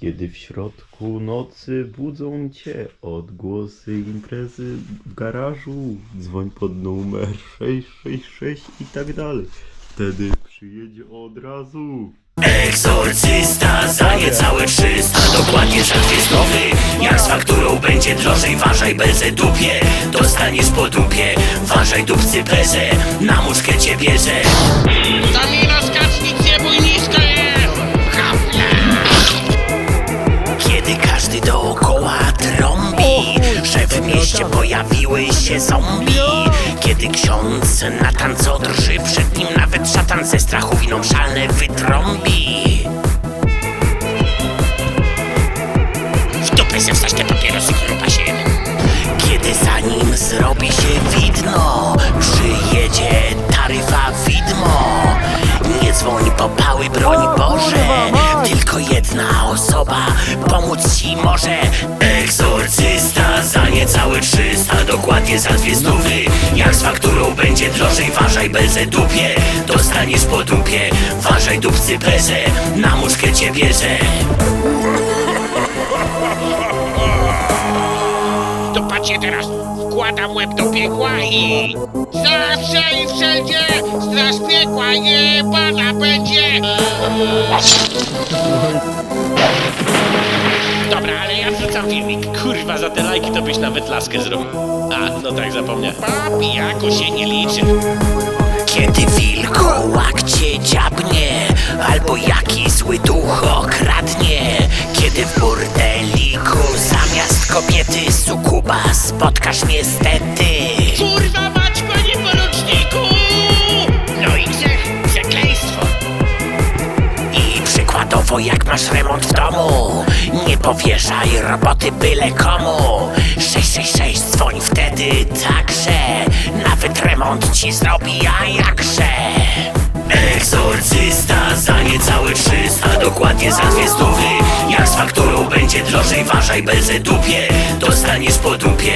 Kiedy w środku nocy budzą cię odgłosy imprezy w garażu, dzwoń pod numer 666 i tak dalej. Wtedy przyjedzie od razu. Egzorcysta za niecałe 300 Dokładnie za dwie stówy Jak z fakturą będzie drożej Ważaj bezę dupie. Dostaniesz po dupie Ważaj dupcy prezę Na muszkę cię bierze. To każdy dookoła trąbi Że w mieście pojawiły się zombie. Kiedy ksiądz na tanco drży Przed nim nawet szatan ze strachu winą szalne wytrąbi. W dupę se wstać te papierosy chrupasie Kiedy za nim zrobi się widno Przyjedzie taryfa widmo. Nie dzwoń po pały, broń Boże Tylko jedna osoba. Pomóc ci może Egzorcysta. Za niecałe 300 Dokładnie za dwie stówy. Jak z fakturą będzie drożej Ważaj bezę dupie. Dostaniesz po dupie Ważaj dupcy prezę. Na muszkę cię bierze. To patrzcie teraz, wkładam łeb do piekła i... Zawsze i wszędzie straż piekła jebana będzie! Dobra, ale ja wrzucam filmik. Kurwa, za te lajki to byś nawet laskę zrobił. A, no tak, zapomniałem. Papijaku się nie liczy. Kiedy wilkołak cię dziabnie Albo jakiś zły duch okradnie Kiedy w burdeliku zamiast kobiety sukuba Spotkasz niestety Kurwa mać, panie poruczniku! No i grzech, przekleństwo. I przykładowo jak masz remont w domu Nie powierzaj roboty byle komu. 666 dzwoń wtedy także. Nawet remont ci zrobi, a jakże? Egzorcysta za niecałe 300 Dokładnie za dwie stówy z fakturą będzie drożej Ważaj bezę dupie. Dostaniesz po dupie